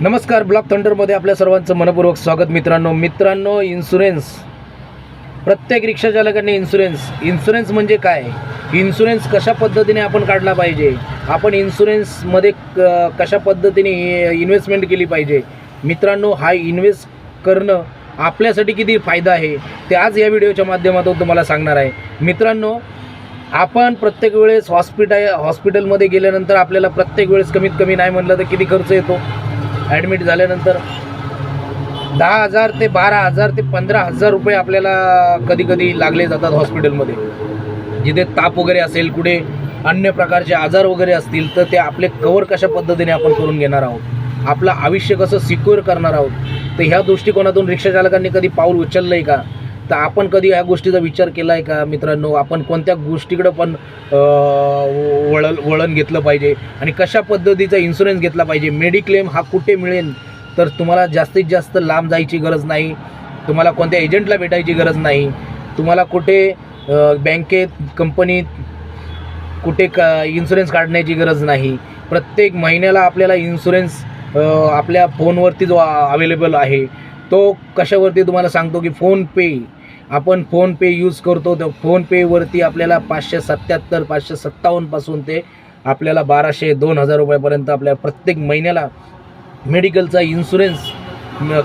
नमस्कार ब्लॉक थंडरमध्ये आपल्या सर्वांचं मनपूर्वक स्वागत मित्रांनो. मित्रांनो इन्शुरन्स प्रत्येक रिक्षाचालकाने इन्शुरन्स इन्शुरन्स म्हणजे काय? इन्शुरन्स कशा पद्धतीने आपण काढला पाहिजे? आपण इन्शुरन्समध्ये क कशा पद्धतीने इन्व्हेस्टमेंट केली पाहिजे? मित्रांनो हा इन्व्हेस्ट करणं आपल्यासाठी किती फायदा आहे ते आज या व्हिडिओच्या माध्यमातून तुम्हाला सांगणार आहे. मित्रांनो आपण प्रत्येक वेळेस हॉस्पिटल हॉस्पिटलमध्ये गेल्यानंतर आपल्याला प्रत्येक वेळेस कमीत कमी नाही म्हणलं तर किती खर्च येतो? ॲडमिट झाल्यानंतर दहा हजार ते बारा हजार ते पंधरा हजार रुपये आपल्याला कधी कधी लागले जातात हॉस्पिटलमध्ये जिथे ताप वगैरे असेल कुठे अन्य प्रकारचे आजार वगैरे असतील तर ते आपले कवर कशा पद्धतीने आपण करून घेणार आहोत? आपलं आयुष्य कसं सिक्युअर करणार आहोत? तर ह्या दृष्टिकोनातून रिक्षाचालकांनी कधी पाऊल उचललं आहे का? तर आपण कधी या गोष्टीचा विचार केला आहे का मित्रांनो? आपण कोणत्या गोष्टीकडं पण अं, वळण वळण घेतलं पाहिजे आणि कशा पद्धतीचा इन्शुरन्स घेतला पाहिजे? मेडिक्लेम हा कुठे मिळेल? तर तुम्हाला जास्तीत जास्त लांब जायची गरज नाही. तुम्हाला कोणत्या एजंटला भेटायची गरज नाही. तुम्हाला कुठे बँकेत कंपनीत कुठे का इन्शुरन्स काढण्याची गरज नाही. प्रत्येक महिन्याला आपल्याला इन्शुरन्स आपल्या फोनवरती जो अवेलेबल आहे. तो कशावरती तुम्हाला सांगतो की फोनपे आपण फोनपे यूज करतो तर फोनपेवरती आपल्याला पाचशे सत्याहत्तर पाचशे सत्तावन्नपासून ते आपल्याला बाराशे दोन हजार रुपयापर्यंत आपल्या प्रत्येक महिन्याला मेडिकलचा इन्शुरन्स म-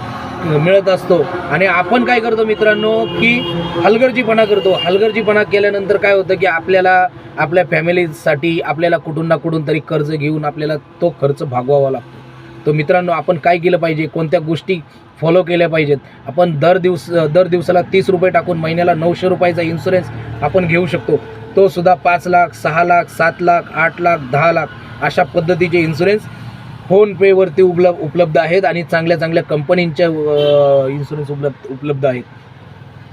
मिळत असतो. आणि आपण काय करतो मित्रांनो की हलगर्जीपणा करतो. हलगर्जीपणा केल्यानंतर काय होतं की आपल्याला आपल्या फॅमिलीसाठी आपल्याला कुठून ना कुठून तरी कर्ज घेऊन आपल्याला तो खर्च भागवावा लागतो. तर मित्रांनो आपण काय केलं पाहिजे? कोणत्या गोष्टी फॉलो केल्या पाहिजेत? आपण दर दिवस दर दिवसाला तीस रुपये टाकून महिन्याला नऊशे रुपयाचा इन्शुरन्स आपण घेऊ शकतो. तो सुद्धा पाच लाख सहा लाख सात लाख आठ लाख दहा लाख अशा पद्धतीचे इन्शुरन्स फोनपेवरती उपलब्ध उपलब्ध आहेत आणि चांगल्या चांगल्या कंपनींच्या इन्शुरन्स उपलब्ध उपलब्ध आहेत.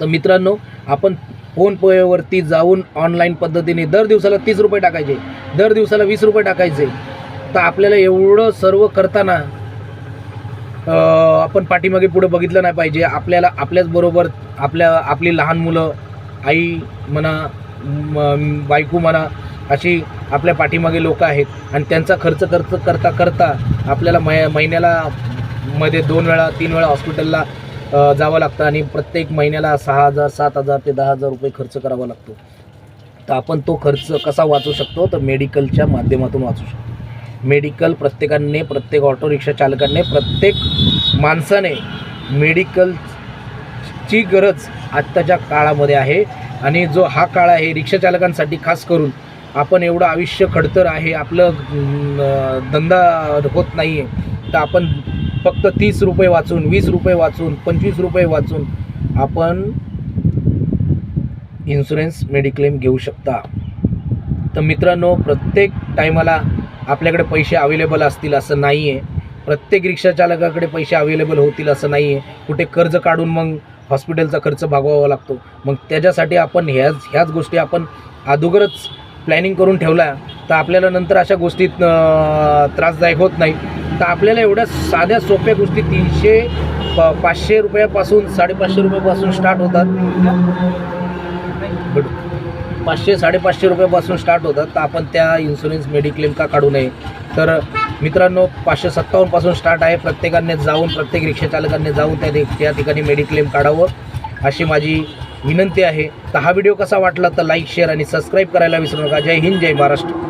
तर मित्रांनो आपण फोनपेवरती जाऊन ऑनलाईन पद्धतीने दर दिवसाला तीस रुपये टाकायचे. दर दिवसाला वीस रुपये टाकायचे. तर आपल्याला एवढं सर्व करताना आपण पाठीमागे पुढं बघितलं नाही पाहिजे. आपल्याला आपल्याचबरोबर आपल्या आपली लहान मुलं आई म्हणा बायको म्हणा अशी आपल्या पाठीमागे लोक आहेत. आणि त्यांचा खर्च खर्च करता करता आपल्याला मै महिन्याला मध्ये दोन वेळा तीन वेळा हॉस्पिटलला जावं लागतं आणि प्रत्येक महिन्याला सहा हजार सात हजार ते दहा हजार रुपये खर्च करावा लागतो. तर आपण तो खर्च कसा वाचू शकतो? तर मेडिकलच्या माध्यमातून वाचू शकतो. मेडिकल प्रत्येकाने प्रत्येक ऑटो रिक्षा चालकाने प्रत्येक माणसाने मेडिकलची गरज आत्ताच्या काळामध्ये आहे. आणि जो हा काळ आहे रिक्षा चालकांसाठी खास करून आपण एवढं आयुष्य खडतर आहे आपलं धंदा होत नाही आहे तर आपण फक्त तीस रुपये वाचून वीस रुपये वाचून पंचवीस रुपये वाचून आपण इन्शुरन्स मेडिक्लेम घेऊ शकता. तर मित्रांनो प्रत्येक टायमाला आपल्याकडे पैसे अवेलेबल असतील असं नाही आहे प्रत्येक रिक्षाचालकाकडे पैसे अवेलेबल होतील असं नाही आहे कुठे कर्ज काढून मग हॉस्पिटलचा खर्च भागवावा लागतो. मग त्याच्यासाठी आपण ह्याच ह्याच गोष्टी आपण अगोदरच प्लॅनिंग करून ठेवला तर आपल्याला नंतर अशा गोष्टीत त्रासदायक होत नाही. तर आपल्याला एवढ्या साध्या सोप्या गोष्टी तीनशे प- पाचशे रुपयापासून साडेपाचशे रुपयापासून स्टार्ट होतात. पाचशे साडेपाचशे रुपयापासून स्टार्ट होतात. तर आपण त्या इन्शुरन्स मेडिक्लेम का काढू नये? तर मित्रांनो पाचशे सत्तावन्नपासून स्टार्ट आहे. प्रत्येकाने जाऊन प्रत्येक रिक्षाचालकांनी जाऊन त्या त्या ठिकाणी मेडिक्लेम काढावं. अशी माझी विनंती आहे. तर हा व्हिडिओ कसा वाटला तर लाईक शेअर आणि सबस्क्राईब करायला विसरू नका. जय हिंद जय महाराष्ट्र.